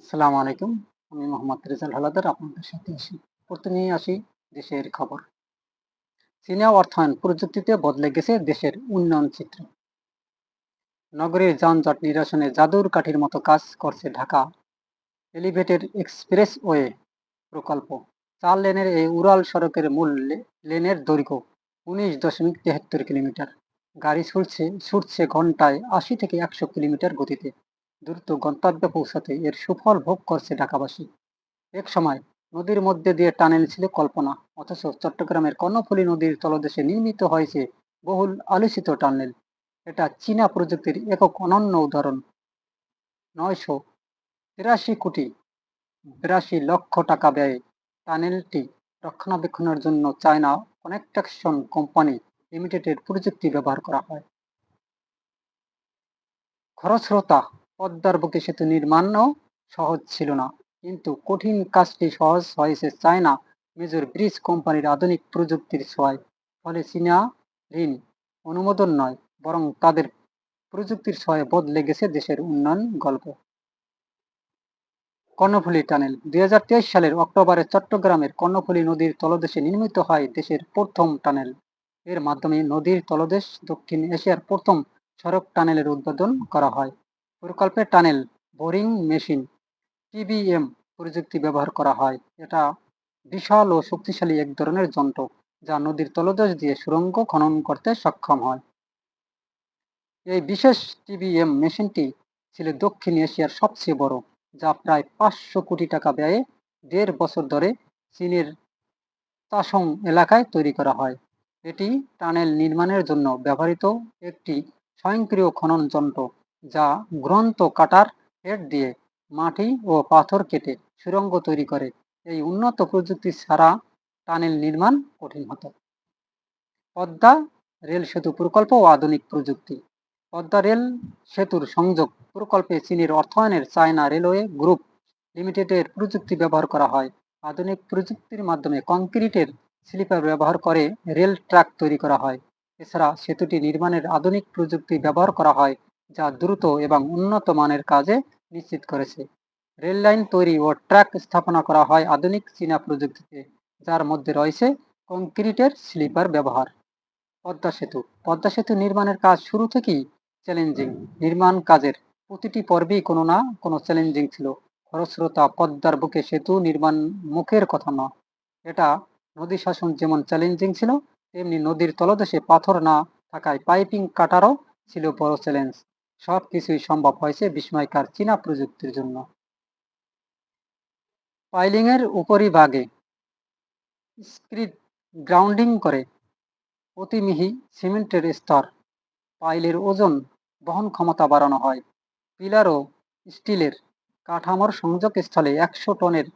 আসসালামু আলাইকুম। আমি মোহাম্মদ রেজাল হালাদার, আপনাদের সাথে আসি প্রতিদিনই আসি দেশের খবর। চীনা অর্থায়ন প্রযুক্তিতে বদলে গেছে দেশের উন্নয়ন চিত্র। নগরীর যানজট নিরসনে জাদুর কাঠির মতো কাজ করছে ঢাকা। এলিভেটেড এক্সপ্রেস ওয়ে প্রকল্প। চার লেনের এই উড়াল সড়কের মূল লেনের দৈর্ঘ্য উনিশ দশমিক তেহাত্তর কিলোমিটার। গাড়ি ছুটছে ছুটছে ঘন্টায় আশি থেকে একশো কিলোমিটার গতিতে। দ্রুত গন্তব্যে পৌঁছাতে এর সুফল ভোগ করছে ঢাকাবাসী। এক সময় নদীর মধ্যে দিয়ে টানেল ছিল কল্পনা, অথচ চট্টগ্রামের কর্ণফুলী নদীর তলদেশে নির্মিত হয়েছে বহুল আলোচিত টানেল। এটা চীনা প্রযুক্তির একক অনন্য উদাহরণ। নয়শো তিরাশি কোটি বিরাশি লক্ষ টাকা ব্যয়ে টানেলটি রক্ষণাবেক্ষণের জন্য চায়না কনেকট্রাকশন কোম্পানি লিমিটেডের প্রযুক্তি ব্যবহার করা হয়। খরস্রোতা পদ্মার বুকে সেতু নির্মাণও সহজ ছিল না। কিন্তু কঠিন কাজটি সহজ হয়েছে চায়না মেজর ব্রিজ কোম্পানির আধুনিক প্রযুক্তির ছোঁয়ায় ফলে চীনা ঋণ অনুমোদন নয়, বরং তাদের প্রযুক্তির ছোঁয়ায় বদলে গেছে দেশের উন্নয়ন গল্প। কর্ণফুলী টানেল, দুই হাজার তেইশ সালের অক্টোবরে চট্টগ্রামের কর্ণফুলী নদীর তলদেশে নির্মিত হয় দেশের প্রথম টানেল। এর মাধ্যমে নদীর তলদেশ দক্ষিণ এশিয়ার প্রথম সড়ক টানেলের উদ্বোধন করা হয়। প্রকল্পে টানেল, বোরিং মেশিন, টিবিএম প্রযুক্তি ব্যবহার করা হয়। এটা বিশাল ও শক্তিশালী এক ধরনের যন্ত্র যা নদীর তলদেশ দিয়ে সুড়ঙ্গ খনন করতে সক্ষম হয়। এই বিশেষ টিবিএম মেশিনটি ছিল দক্ষিণ এশিয়ার সবচেয়ে বড়, যা প্রায় পাঁচশো কোটি টাকা ব্যয়ে দেড় বছর ধরে চীনের তাসং এলাকায় তৈরি করা হয়। এটি টানেল নির্মাণের জন্য ব্যবহৃত একটি স্বয়ংক্রিয় খনন যন্ত্র। যা গ্রন্থ কাটার হেড দিয়ে মাটি ও পাথর কেটে সুড়ঙ্গ তৈরি করে। এই উন্নত প্রযুক্তি ছাড়া টানেল নির্মাণ কঠিন হতো। পদ্মা রেল সেতু প্রকল্প ও আধুনিক প্রযুক্তি। পদ্মা রেল সেতুর সংযোগ প্রকল্পে চীনের অর্থায়নের চায়না রেলওয়ে গ্রুপ লিমিটেডের প্রযুক্তি ব্যবহার করা হয়। আধুনিক প্রযুক্তির মাধ্যমে কংক্রিটের স্লিপার ব্যবহার করে রেল ট্র্যাক তৈরি করা হয়। এছাড়া সেতুটি নির্মাণের আধুনিক প্রযুক্তি ব্যবহার করা হয়। যা দ্রুত এবং উন্নত মানের কাজে নিশ্চিত করেছে। রেল লাইন তৈরি ও ট্র্যাক স্থাপনা করা হয় আধুনিক চীনা প্রযুক্তিতে, যার মধ্যে রয়েছে কংক্রিটের স্লিপার ব্যবহার। পদ্মা সেতু। পদ্মা সেতু নির্মাণের কাজ শুরু থেকেই চ্যালেঞ্জিং। নির্মাণ কাজের প্রতিটি পর্বেই কোনো না কোনো চ্যালেঞ্জিং ছিল। খরস্রোতা, পদ্মার বুকে সেতু নির্মাণ মুখের কথা না এটা নদী শাসন যেমন চ্যালেঞ্জিং ছিল, তেমনি নদীর তলদেশে পাথর না থাকায় পাইপিং কাটারও ছিল বড় চ্যালেঞ্জ। সব কিছুই সম্ভব হয়েছে বিস্ময়কার চীনা প্রযুক্তির জন্য। পাইলিংয়ের উপরিভাগে স্ক্রিড গ্রাউন্ডিং করে অতিমিহি সিমেন্টের স্তর, পাইলের ওজন, বহন ক্ষমতা বাড়ানো হয়। পিলার ও স্টিলের কাঠামোর সংযোগস্থলে একশো টনের